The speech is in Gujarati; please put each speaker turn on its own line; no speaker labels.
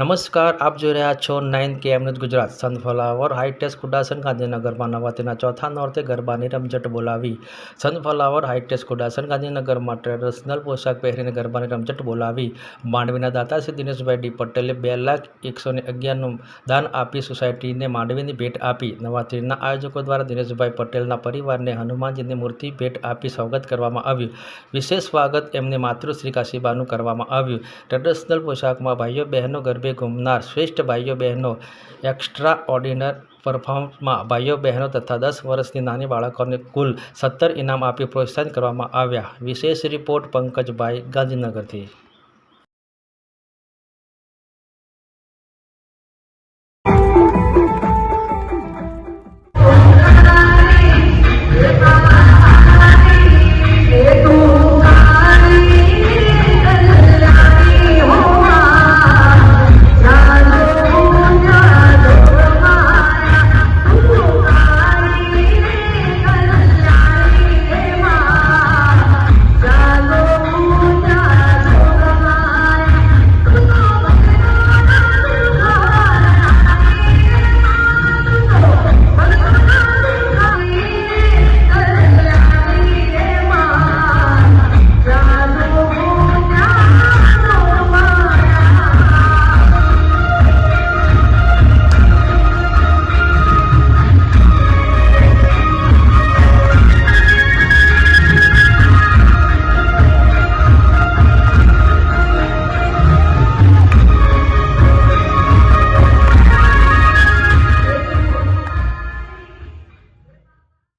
નમસ્કાર, આપ જોઈ રહ્યા છો નાઇન કે એમનું ગુજરાત. સનફ્લાવર હાઈટેસ્ટ કુડાસન ગાંધીનગરમાં તેના ચોથા નોર્તે ગરબાની રમઝટ બોલાવી. સનફ્લાવર હાઈટેસ્ટ કુડાસન ગાંધીનગરમાં ટ્રેડિશનલ પોશાક પહેરીને ગરબાની રમઝટ બોલાવી. માંડવીના દાતા શ્રી દિનેશભાઈ ડી પટેલે બે લાખ એકસો ને અગિયારનું દાન આપી સોસાયટીને માંડવીની ભેટ આપી. નવરાત્રિના આયોજકો દ્વારા દિનેશભાઈ પટેલના પરિવારને હનુમાનજીની મૂર્તિ ભેટ આપી સ્વાગત કરવામાં આવ્યું. વિશેષ સ્વાગત એમને માતૃશ્રી કાશીબાનું કરવામાં આવ્યું. ટ્રેડિશનલ પોશાકમાં ભાઈઓ બહેનો ગરબે ઘૂમનાર શ્રેષ્ઠ ભાઈઓ બહેનો એક્સ્ટ્રા ઓર્ડિનર પરફોર્મમાં ભાઈઓ બહેનો તથા દસ વર્ષની નાની બાળકોને કુલ સત્તર ઇનામ આપી પ્રોત્સાહિત કરવામાં આવ્યા. વિશેષ રિપોર્ટ પંકજભાઈ ગાંધીનગરથી.